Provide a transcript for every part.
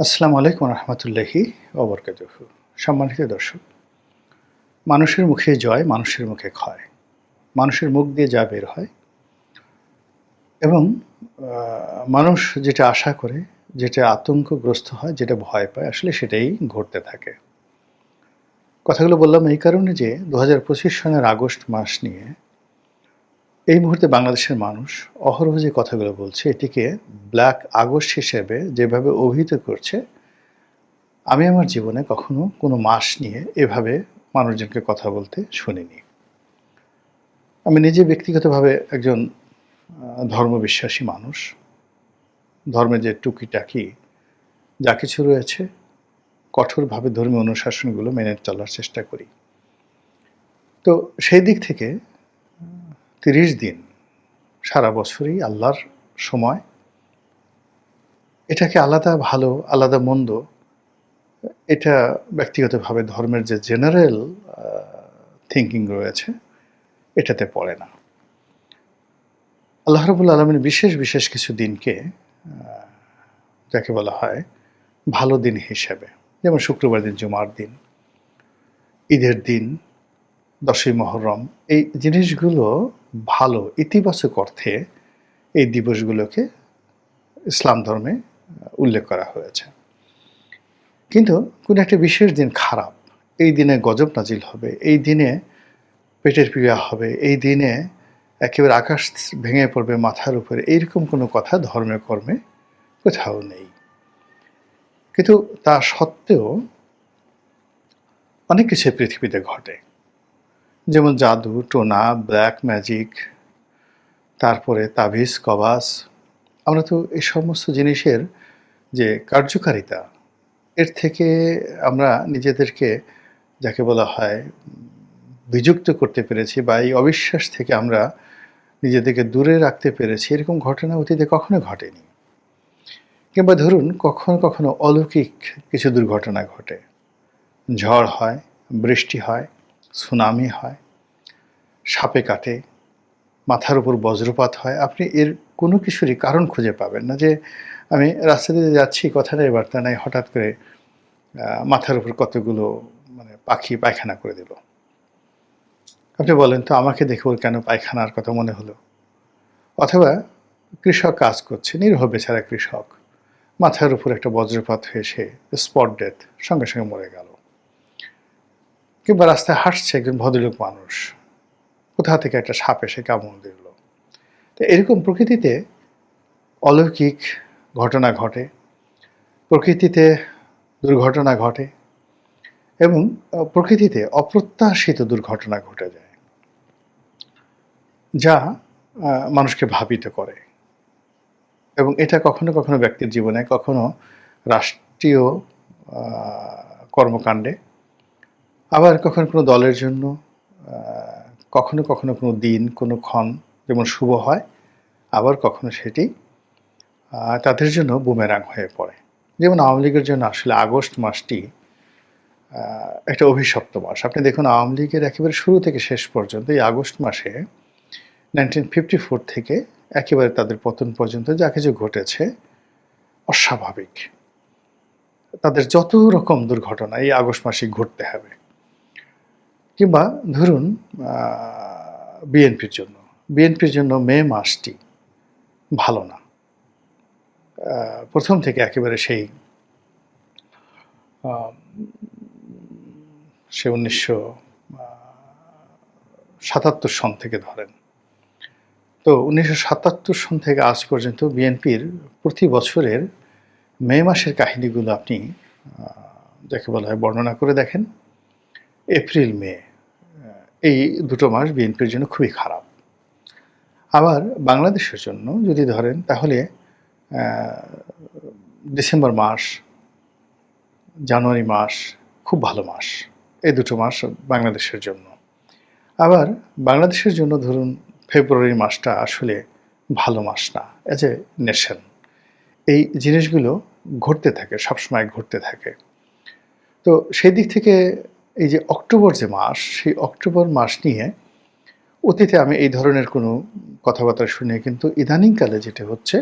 আসসালামু আলাইকুম রহমতুল্লাহি অবরকাত সম্মানিত দর্শক, মানুষের মুখে জয়, মানুষের মুখে ক্ষয়। মানুষের মুখ দিয়ে যা বের হয়। এবং মানুষ যেটা আশা করে, যেটা আতঙ্কগ্রস্ত হয়, যেটা ভয় পায়, আসলে সেটাই ঘটতে থাকে। কথাগুলো বললাম এই কারণে যে দু হাজার পঁচিশ সনের আগস্ট মাস নিয়ে এই মুহূর্তে বাংলাদেশের মানুষ অহরহ যে কথাগুলো বলছে, এটিকে ব্ল্যাক আগস্ট হিসেবে যেভাবে অভিহিত করছে, আমি আমার জীবনে কখনো কোনো মাস নিয়ে এভাবে মানুষজনকে কথা বলতে শুনিনি। আমি নিজে ব্যক্তিগতভাবে একজন ধর্মবিশ্বাসী মানুষ। ধর্মে যে টুকিটাকি যা কিছু রয়েছে, কঠোরভাবে ধর্মীয় অনুশাসনগুলো মেনে চলার চেষ্টা করি। তো সেই দিক থেকে তিরিশ দিন সারা বছরই আল্লাহর সময়। এটাকে আলাদা ভালো, আলাদা মন্দ, এটা ব্যক্তিগতভাবে ধর্মের যে জেনারেল থিঙ্কিং রয়েছে, এটাতে পড়ে না। আল্লাহ রবুল আলমের বিশেষ বিশেষ কিছু দিনকে যাকে বলা হয় ভালো দিন হিসেবে, যেমন শুক্রবার দিন, জুমার দিন, ঈদের দিন দশই মহরম। এই জিনিসগুলো ভালো, ইতিবাচক অর্থে এই দিবসগুলোকে ইসলাম ধর্মে উল্লেখ করা হয়েছে। কিন্তু কোনো একটা বিশেষ দিন খারাপ। এই দিনে গজব নাজিল হবে, এই দিনে পেটের পীড়া হবে, এই দিনে একেবারে আকাশ ভেঙে পড়বে মাথার উপরে, এইরকম কোনো কথা ধর্মে, কর্মে কোথাও নেই। কিন্তু তা সত্ত্বেও অনেক কিছু পৃথিবীতে ঘটে। যেমন জাদু, টোনা, ব্ল্যাক ম্যাজিক, তারপরে তাবিজ, কবাস, আমরা তো এই সমস্ত জিনিসের যে কার্যকারিতা, এর থেকে আমরা নিজেদেরকে যাকে বলা হয় বিযুক্ত করতে পেরেছি বা এই অবিশ্বাস থেকে আমরা নিজেদেরকে দূরে রাখতে পেরেছি, এরকম ঘটনা অতীতে কখনো ঘটেনি। কিংবা ধরুন, কখনো কখনো অলৌকিক কিছু দুর্ঘটনা ঘটে। ঝড় হয়, বৃষ্টি হয় সুনামি হয়, সাপে কাটে, মাথার উপর বজ্রপাত হয়। আপনি এর কোনো কিছুরই কারণ খুঁজে পাবেন না যে আমি রাস্তা দিয়ে যাচ্ছি কথা নেই বার্তা নাই, হঠাৎ করে মাথার উপর কতগুলো মানে পাখি পায়খানা করে দিল। আপনি বলেন, তো আমাকে দেখে ওর কেন পায়খানার কথা মনে হলো? অথবা কৃষক কাজ করছে নির্ভ বেচারা কৃষক, মাথার উপর একটা বজ্রপাত হয়ে সে স্পট ডেথ সঙ্গে সঙ্গে মরে গেল। কিংবা রাস্তায় হাঁটছে একজন ভদ্রলোক মানুষ, কোথা থেকে একটা সাপ এসে কামড় দিল। তো এরকম প্রকৃতিতে অলৌকিক ঘটনা ঘটে, প্রকৃতিতে দুর্ঘটনা ঘটে এবং প্রকৃতিতে অপ্রত্যাশিত দুর্ঘটনা ঘটে যায়, যা মানুষকে ভাবিত করে এবং এটা কখনো কখনো ব্যক্তির জীবনে, কখনো রাষ্ট্রীয় কর্মকাণ্ডে আবার কখনো কোনো দলের জন্য কখনো কখনো কোনো দিন, কোনো ক্ষণ যেমন শুভ হয়, আবার কখনো সেটি তাদের জন্য বুমেরাং হয়ে পড়ে। যেমন আওয়ামী লীগের জন্য আসলে আগস্ট মাসটি একটা অভিশপ্ত মাস। আপনি দেখুন আওয়ামী লীগের একেবারে শুরু থেকে শেষ পর্যন্ত এই আগস্ট মাসে নাইনটিন ফিফটি ফোর থেকে একেবারে তাদের পতন পর্যন্ত যা কিছু ঘটেছে, অস্বাভাবিক। তাদের যত রকম দুর্ঘটনা এই আগস্ট মাসে ঘটতে হবে। কিংবা ধরুন বিএনপির জন্য। বিএনপির জন্য মে মাসটি ভালো না। প্রথম থেকে একেবারে সেই সে উনিশশো সাতাত্তর সন থেকে ধরেন। তো উনিশশো সাতাত্তর সন থেকে আজ পর্যন্ত বিএনপির প্রতি বছরের মে মাসের কাহিনীগুলো আপনি যাকে বলা হয় বর্ণনা করে দেখেন। এপ্রিল, মে, এই দুটো মাস বিএনপির জন্য খুবই খারাপ। আবার বাংলাদেশের জন্য যদি ধরেন, তাহলে ডিসেম্বর মাস, জানুয়ারি মাস খুব ভালো মাস, এই দুটো মাস বাংলাদেশের জন্য। আবার বাংলাদেশের জন্য ধরুন ফেব্রুয়ারি মাসটা আসলে ভালো মাস না এজ এ নেশন এই জিনিসগুলো ঘটতে থাকে, সবসময় ঘটতে থাকে। তো সেই দিক থেকে এই যে অক্টোবর যে মাস, সেই অক্টোবর মাস নিয়ে অতীতে আমি এই ধরনের কোনো কথাবার্তা শুনি কিন্তু ইদানিংকালে যেটা হচ্ছে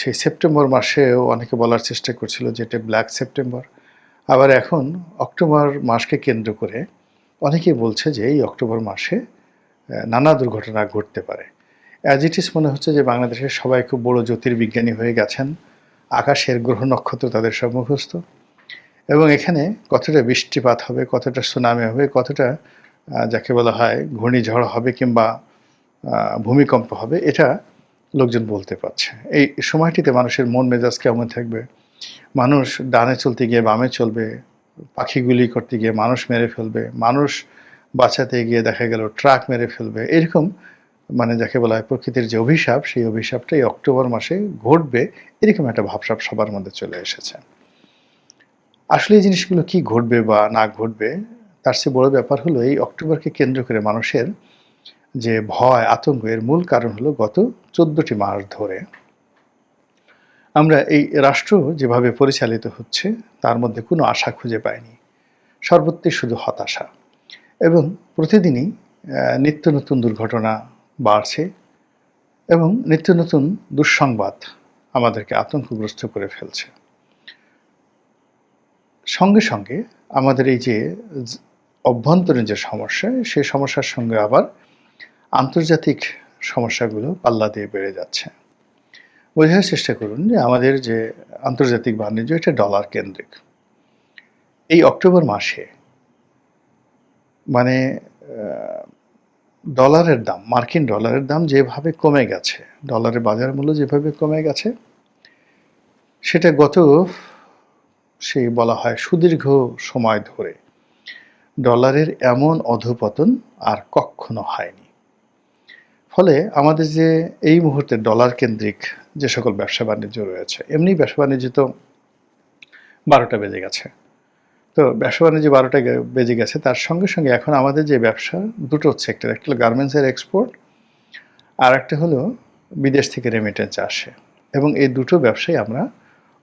সেই সেপ্টেম্বর মাসেও অনেকে বলার চেষ্টা করছিল যে এটা ব্ল্যাক সেপ্টেম্বর। আবার এখন অক্টোবর মাসকে কেন্দ্র করে অনেকেই বলছে যে এই অক্টোবর মাসে নানা দুর্ঘটনা ঘটতে পারে। অ্যাজ ইট ইস মনে হচ্ছে যে বাংলাদেশের সবাই খুব বড় জ্যোতির্বিজ্ঞানী হয়ে গেছেন। আকাশের গ্রহ নক্ষত্র তাদের সব মুখস্থ এবং এখানে কতটা বৃষ্টিপাত হবে, কতটা সুনামি হবে, কতটা যাকে বলা হয় ঘূর্ণিঝড় হবে কিংবা ভূমিকম্প হবে, এটা লোকজন বলতে পারছে। এই সময়টিতে মানুষের মন মেজাজ কেমন থাকবে? মানুষ ডানে চলতে গিয়ে বামে চলবে পাখিগুলি করতে গিয়ে মানুষ মেরে ফেলবে, মানুষ বাঁচাতে গিয়ে দেখা গেল ট্রাক মেরে ফেলবে, এরকম মানে যাকে বলা হয় প্রকৃতির যে অভিশাপ, সেই অভিশাপটা এই অক্টোবর মাসে ঘটবে, এরকম একটা ভাবসাপ সবার মধ্যে চলে এসেছে। আসলে এই জিনিসগুলো কি ঘটবে বা না ঘটবে, তার চেয়ে বড় ব্যাপার হলো এই অক্টোবরকে কেন্দ্র করে মানুষের যে ভয়, আতঙ্ক, এর মূল কারণ হলো গত চোদ্দটি মাস ধরে। আমরা এই রাষ্ট্র যেভাবে পরিচালিত হচ্ছে, তার মধ্যে কোনো আশা খুঁজে পাইনি। সর্বত্রই শুধু হতাশা। এবং প্রতিদিনই নিত্য নতুন দুর্ঘটনা বাড়ছে এবং নিত্য নতুন দুঃসংবাদ আমাদেরকে আতঙ্কগ্রস্ত করে ফেলছে। সঙ্গে সঙ্গে আমাদের এই যে অভ্যন্তরীণ যে সমস্যা, সেই সমস্যার সঙ্গে আবার আন্তর্জাতিক সমস্যাগুলো পাল্লা দিয়ে বেড়ে যাচ্ছে। বোঝার চেষ্টা করুন যে আমাদের যে আন্তর্জাতিক বাণিজ্য, এটা ডলার কেন্দ্রিক। এই অক্টোবর মাসে মানে ডলারের দাম, মার্কিন ডলারের দাম যেভাবে কমে গেছে, ডলারের বাজার মূল্য যেভাবে কমে গেছে, সেটা গত সেই বলা হয় সুদীর্ঘ সময় ধরে। ডলারের এমন অধপতন আর কখনো হয়নি। ফলে আমাদের যে এই মুহূর্তে ডলার কেন্দ্রিক যে সকল ব্যবসা বাণিজ্য রয়েছে, এমনি ব্যবসা বাণিজ্য তো বারোটা বেজে গেছে। তো ব্যবসা বাণিজ্য বারোটা বেজে গেছে, তার সঙ্গে সঙ্গে এখন আমাদের যে ব্যবসা, দুটো সেক্টর একটা হলো গার্মেন্টসের এক্সপোর্ট আর একটা হলো বিদেশ থেকে রেমিটেন্স আসে। এবং এই দুটো ব্যবসায় আমরা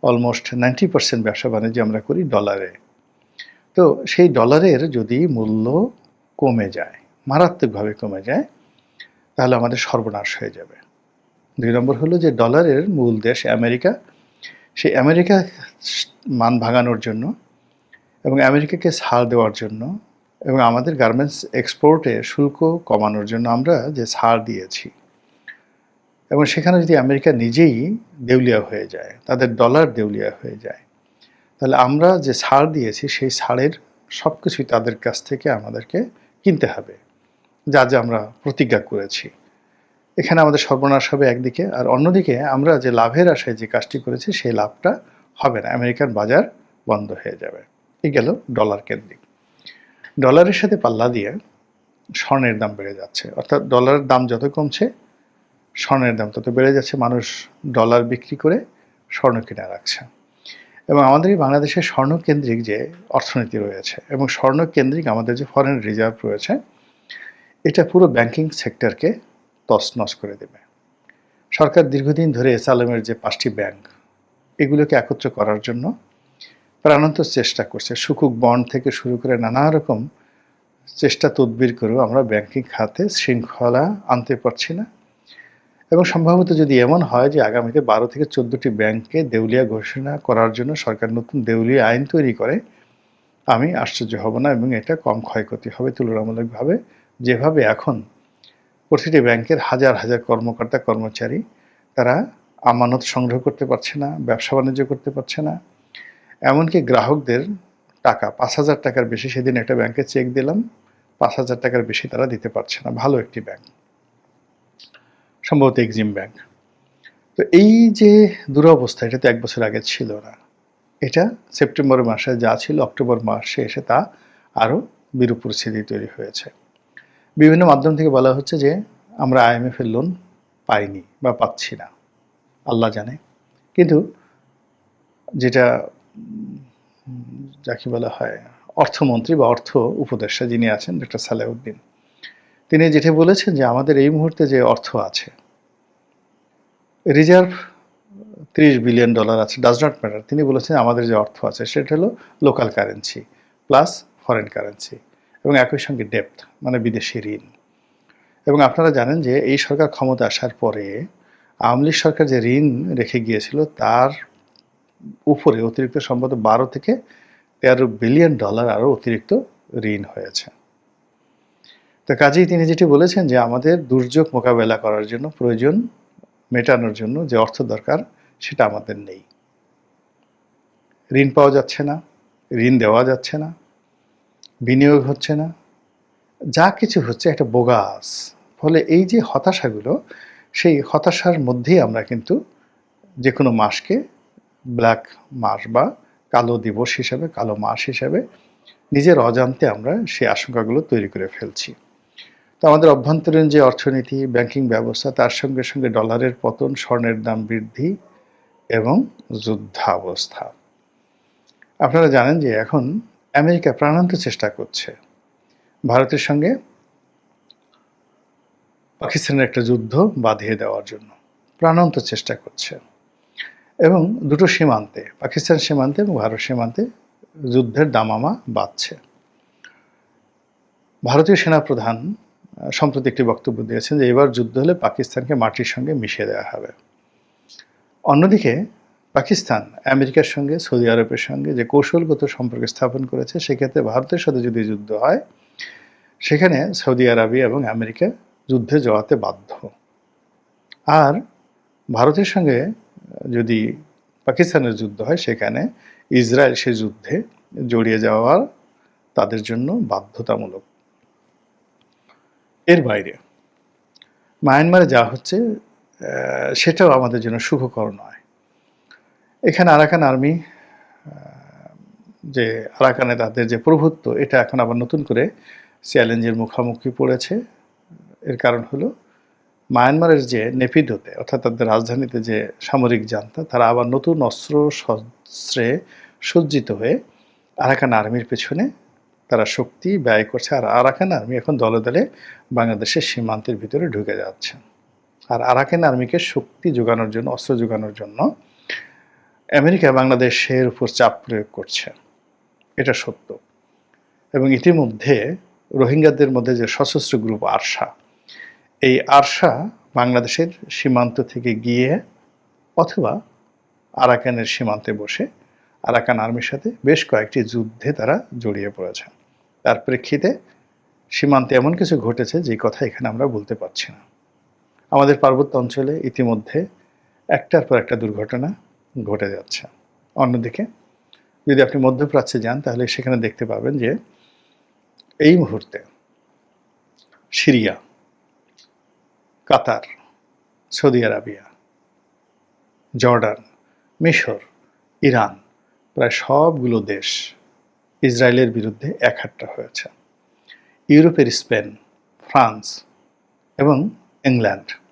অলমোস্ট নাইনটি পার্সেন্ট ব্যবসা বাণিজ্য আমরা করি ডলারে তো সেই ডলারের যদি মূল্য কমে যায়, মারাত্মকভাবে কমে যায়, তাহলে আমাদের সর্বনাশ হয়ে যাবে। দুই নম্বর হলো যে ডলারের মূল দেশ আমেরিকা। সেই আমেরিকা মান ভাঙানোর জন্য এবং আমেরিকাকে ছাড় দেওয়ার জন্য এবং আমাদের গার্মেন্টস এক্সপোর্টে শুল্ক কমানোর জন্য আমরা যে ছাড় দিয়েছি এবং সেখানে যদি আমেরিকা নিজেই দেউলিয়া হয়ে যায়, তাদের ডলার দেউলিয়া হয়ে যায়, তাহলে আমরা যে ছাড় দিয়েছি, সেই ছাড়ের সব কিছুই তাদের কাছ থেকে আমাদেরকে কিনতে হবে, যা যা আমরা প্রতিজ্ঞা করেছি। এখানে আমাদের সর্বনাশ হবে একদিকে, আর অন্যদিকে আমরা যে লাভের আশায় যে কাজটি করেছি, সেই লাভটা হবে না আমেরিকান বাজার বন্ধ হয়ে যাবে। এই গেল ডলার কেন্দ্রিক। ডলারের সাথে পাল্লা দিয়ে স্বর্ণের দাম বেড়ে যাচ্ছে, অর্থাৎ ডলারের দাম যত কমছে স্বর্ণের দাম। তত বেড়ে যাচ্ছে মানুষ ডলার বিক্রি করে স্বর্ণ কিনে রাখছে। এবং আমাদের এই বাংলাদেশের স্বর্ণকেন্দ্রিক যে অর্থনীতি রয়েছে এবং স্বর্ণকেন্দ্রিক আমাদের যে ফরেন রিজার্ভ রয়েছে, এটা পুরো ব্যাংকিং সেক্টরকে তছনছ করে দেবে। সরকার দীর্ঘদিন ধরে এসআলএমের যে পাঁচটি ব্যাংক এগুলোকে একত্র করার জন্য প্রাণান্তর চেষ্টা করছে। সুকুক বন্ড থেকে শুরু করে নানা রকম চেষ্টা তদবির করেও আমরা ব্যাংকিং খাতে শৃঙ্খলা আনতে পারছি না। এবং সম্ভবত যদি এমন হয় যে আগামীতে বারো থেকে চোদ্দোটি ব্যাংককে দেউলিয়া ঘোষণা করার জন্য সরকার নতুন দেউলিয়া আইন তৈরি করে, আমি আশ্চর্য হব না এবং এটা কম ক্ষয়ক্ষতি হবে তুলনামূলকভাবে। যেভাবে এখন প্রতিটি ব্যাংকের হাজার হাজার কর্মকর্তা, কর্মচারী, তারা আমানত সংগ্রহ করতে পারছে না, ব্যবসা বাণিজ্য করতে পারছে না। এমনকি গ্রাহকদের টাকা, পাঁচ হাজার টাকার বেশি সেদিন একটা ব্যাংকে চেক দিলাম, পাঁচ হাজার টাকার বেশি তারা দিতে পারছে না। ভালো একটি ব্যাংক। সম্ভবত এক্সিম ব্যাংক তো এই যে দুরবস্থা, এটা তো এক বছর আগে ছিল না। এটা সেপ্টেম্বর মাসে যা ছিল অক্টোবর মাসে এসে তা আরও বিরূপ পরিস্থিতি তৈরি হয়েছে। বিভিন্ন মাধ্যম থেকে বলা হচ্ছে যে, আমরা আইএমএফ এর লোন পাইনি বা পাচ্ছি না। আল্লাহ জানে। কিন্তু যেটা যাকে বলা হয় অর্থমন্ত্রী বা অর্থ উপদেষ্টা যিনি আছেন ডক্টর সালেউদ্দিন তিনি যেটা বলেছেন যে আমাদের এই মুহূর্তে যে অর্থ আছে, রিজার্ভ ত্রিশ বিলিয়ন ডলার আছে ডাজ নট ম্যাটার তিনি বলেছেন আমাদের যে অর্থ আছে সেটা হলো local currency plus foreign currency এবং একই সঙ্গে ডেপ্থ মানে বিদেশি ঋণ। এবং আপনারা জানেন যে এই সরকার ক্ষমতা আসার পরে আওয়ামী লীগ সরকার যে ঋণ রেখে গিয়েছিল তার উপরে অতিরিক্ত সম্ভবত বারো থেকে তেরো বিলিয়ন ডলার আরও অতিরিক্ত ঋণ হয়েছে। তো কাজেই তিনি যেটি বলেছেন যে আমাদের দুর্যোগ মোকাবেলা করার জন্য প্রয়োজন মেটানোর জন্য যে অর্থ দরকার, সেটা আমাদের নেই। ঋণ পাওয়া যাচ্ছে না, ঋণ দেওয়া যাচ্ছে না, বিনিয়োগ হচ্ছে না, যা কিছু হচ্ছে একটা বোগাস। ফলে এই যে হতাশাগুলো, সেই হতাশার মধ্যেই আমরা কিন্তু যে কোনো মাসকে ব্ল্যাক মাস বা কালো দিবস হিসাবে, কালো মাস হিসাবে নিজের অজান্তে আমরা সেই আশঙ্কাগুলো তৈরি করে ফেলছি। তো আমাদের অভ্যন্তরীণ যে অর্থনীতি, ব্যাংকিং ব্যবস্থা, তার সঙ্গে সঙ্গে ডলারের পতন, স্বর্ণের দাম বৃদ্ধি এবং যুদ্ধাবস্থা। আপনারা জানেন যে এখন আমেরিকা প্রাণান্ত চেষ্টা করছে ভারতের সঙ্গে পাকিস্তানের একটা যুদ্ধ বাঁধিয়ে দেওয়ার জন্য। প্রাণান্ত চেষ্টা করছে। এবং দুটো সীমান্তে, পাকিস্তান সীমান্তে এবং ভারত সীমান্তে যুদ্ধের দামামা বাঁধছে ভারতীয় সেনাপ্রধান সম্প্রতি একটি বক্তব্য দিয়েছেন যে এবার যুদ্ধ হলে পাকিস্তানকে মাটির সঙ্গে মিশিয়ে দেওয়া হবে। অন্যদিকে পাকিস্তান আমেরিকার সঙ্গে, সৌদি আরবের সঙ্গে যে কৌশলগত সম্পর্ক স্থাপন করেছে, সেক্ষেত্রে ভারতের সাথে যদি যুদ্ধ হয়, সেখানে সৌদি আরবিয়া এবং আমেরিকা যুদ্ধে জড়াতে বাধ্য। আর ভারতের সঙ্গে যদি পাকিস্তানের যুদ্ধ হয়, সেখানে ইসরায়েল সে যুদ্ধে জড়িয়ে যাওয়ার তাদের জন্য বাধ্যতামূলক। এর বাইরে। মায়ানমারে যা হচ্ছে সেটাও আমাদের জন্য সুখকর নয়। এখানে আরাকান আর্মি যে আরাকানে তাদের যে প্রভুত্ব, এটা এখন আবার নতুন করে চ্যালেঞ্জের মুখোমুখি পড়েছে। এর কারণ হলো, মায়ানমারের যে নেপিদোতে অর্থাৎ তাদের রাজধানীতে যে সামরিক জান্তা তারা আবার নতুন অস্ত্র শস্ত্রে সজ্জিত হয়ে আরাকান আর্মির পেছনে তারা শক্তি ব্যয় করছে। আর আরাকান আর্মি এখন দলে দলে বাংলাদেশের সীমান্তের ভিতরে ঢুকে যাচ্ছে। আর আরাকান আর্মিকে শক্তি যোগানোর জন্য, অস্ত্র যোগানোর জন্য আমেরিকা বাংলাদেশের উপর চাপ প্রয়োগ করছে। এটা সত্য। এবং ইতিমধ্যে রোহিঙ্গাদের মধ্যে যে সশস্ত্র গ্রুপ আরসা, এই আরশা বাংলাদেশের সীমান্ত থেকে গিয়ে অথবা আরাকানের সীমান্তে বসে আরাকান আর্মির সাথে বেশ কয়েকটি যুদ্ধে তারা জড়িয়ে পড়েছে। তার প্রেক্ষিতে সীমান্তে এমন কিছু ঘটেছে যে কথা এখানে আমরা বলতে পারছি না। আমাদের পার্বত্য অঞ্চলে ইতিমধ্যে একটার পর একটা দুর্ঘটনা ঘটে যাচ্ছে। অন্যদিকে, যদি আপনি মধ্যপ্রাচ্যে যান, তাহলে সেখানে দেখতে পাবেন যে এই মুহূর্তে Syria, Qatar, Saudi Arabia, Jordan, মিশর, ইরান, প্রায় সবগুলো দেশ ইসরায়েলের বিরুদ্ধে একহাট্টা হয়েছে। ইউরোপের স্পেন ফ্রান্স এবং ইংল্যান্ড।